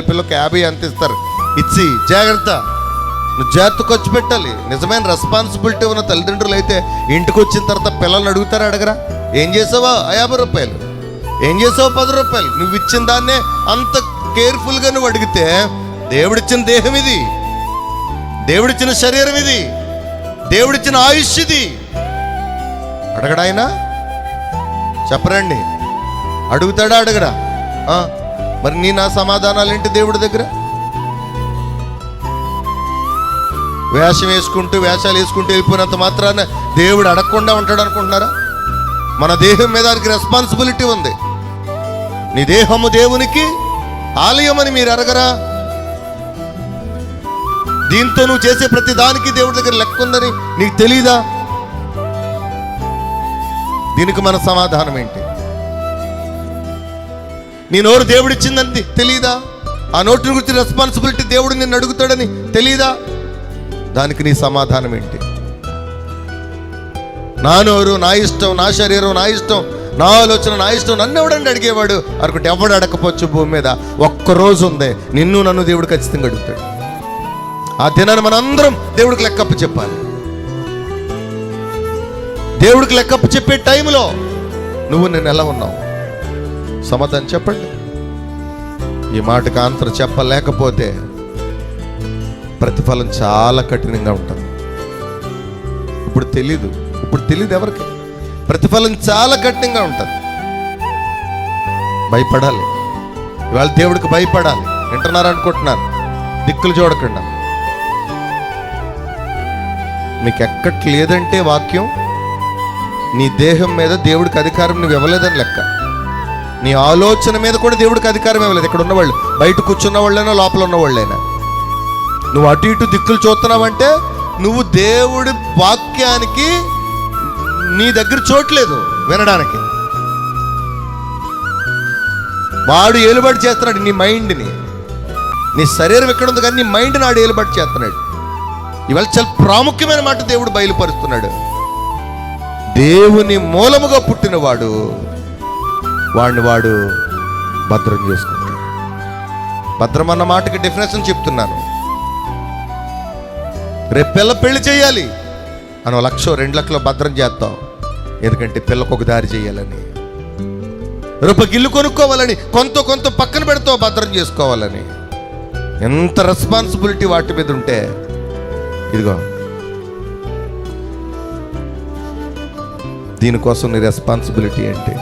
పిల్లకి యాభై అంత ఇస్తారు? ఇచ్చి జాగ్రత్త. నువ్వు జాగ్రత్త ఖర్చు పెట్టాలి. నిజమైన రెస్పాన్సిబిలిటీ ఉన్న తల్లిదండ్రులు అయితే ఇంటికి వచ్చిన తర్వాత పిల్లల్ని అడుగుతారా అడగరా? ఏం చేసావా? యాభై రూపాయలు. ఏం చేసావు? పది రూపాయలు. నువ్వు ఇచ్చిన దాన్నే అంత కేర్ఫుల్గా నువ్వు అడిగితే దేవుడిచ్చిన దేహం ఇది. దేవుడిచ్చిన శరీరం ఇది. దేవుడిచ్చిన ఆయుష్ ఇది. అడగడాయనా చెప్పరండి. అడుగుతాడా అడగడా? ఆ, మరి నీ నా సమాధానాలు ఏంటి దేవుడి దగ్గర? వేషం వేసుకుంటూ వేషాలు వేసుకుంటూ వెళ్ళిపోయినంత మాత్రాన దేవుడు అడగకుండా ఉంటాడు అనుకుంటున్నారా? మన దేహం మీద దానికి రెస్పాన్సిబిలిటీ ఉంది. నీ దేహము దేవునికి ఆలయం అని మీరు అడగరా? దీంతో నువ్వు చేసే ప్రతి దానికి దేవుడి దగ్గర లెక్క ఉందని నీకు తెలీదా? దీనికి మన సమాధానం ఏంటి? నీ నోరు దేవుడిచ్చిందని తెలియదా ఆ నోటిని గురించి రెస్పాన్సిబిలిటీ దేవుడు నిన్ను అడుగుతాడని తెలియదా దానికి నీ సమాధానం ఏంటి? నా నోరు నా ఇష్టం నా శరీరం నా ఇష్టం నా ఆలోచన నా ఇష్టం నన్ను ఎవడండి అడిగేవాడు? అనుకుంటే ఎవడు అడగపోవచ్చు భూమి మీద? ఒక్కరోజు ఉంది నిన్ను నన్ను దేవుడు ఖచ్చితంగా అడుగుతాడు. ఆ దినాన్ని మనందరం దేవుడికి లెక్కప్పు చెప్పాలి. దేవుడికి లెక్కప్పు చెప్పే టైంలో నువ్వు నేను ఎలా ఉన్నావు? సమాధానం చెప్పండి. ఈ మాటకు ఆన్సర్ చెప్పలేకపోతే ప్రతిఫలం చాలా కఠినంగా ఉంటుంది. ఇప్పుడు తెలీదు. ఇప్పుడు తెలియదు ఎవరికి? ప్రతిఫలం చాలా కఠినంగా ఉంటుంది. భయపడాలి. ఇవాళ దేవుడికి భయపడాలి. వింటున్నారు అనుకుంటున్నాను దిక్కులు చూడకుండా. మీకు ఎక్కట్లేదంటే వాక్యం? నీ దేహం మీద దేవుడికి అధికారం నువ్వు ఇవ్వలేదని లెక్క. నీ ఆలోచన మీద కూడా దేవుడికి అధికారం ఇవ్వలేదు. ఇక్కడ ఉన్నవాళ్ళు బయట కూర్చున్న వాళ్ళైనా లోపల ఉన్నవాళ్ళైనా నువ్వు అటు ఇటు దిక్కులు చూస్తున్నావంటే నువ్వు దేవుడి వాక్యానికి నీ దగ్గర చోట్లేదు వినడానికి. వాడు ఏలుబడి చేస్తున్నాడు నీ మైండ్ని. నీ శరీరం ఎక్కడ ఉంది కానీ నీ మైండ్ నాడు ఏలుబడి చేస్తున్నాడు. ఇవాళ చాలా ప్రాముఖ్యమైన మాట దేవుడు బయలుపరుస్తున్నాడు. దేవుని మూలముగా పుట్టినవాడు వాడిని వాడు భద్రం చేసుకుంటాడు. భద్రం అన్న మాటకి డెఫినేషన్ చెప్తున్నాను. రేపు పిల్ల పెళ్ళి చేయాలి అని లక్ష రెండు లక్షలు భద్రం చేస్తాం. ఎందుకంటే పిల్లకు ఒక దారి చేయాలని. రేపు గిల్లు కొనుక్కోవాలని కొంత కొంత పక్కన పెడతావు భద్రం చేసుకోవాలని. ఎంత రెస్పాన్సిబిలిటీ వాటి మీద ఉంటే. ఇదిగో. దీనికోసం నీ రెస్పాన్సిబిలిటీ ఏంటి?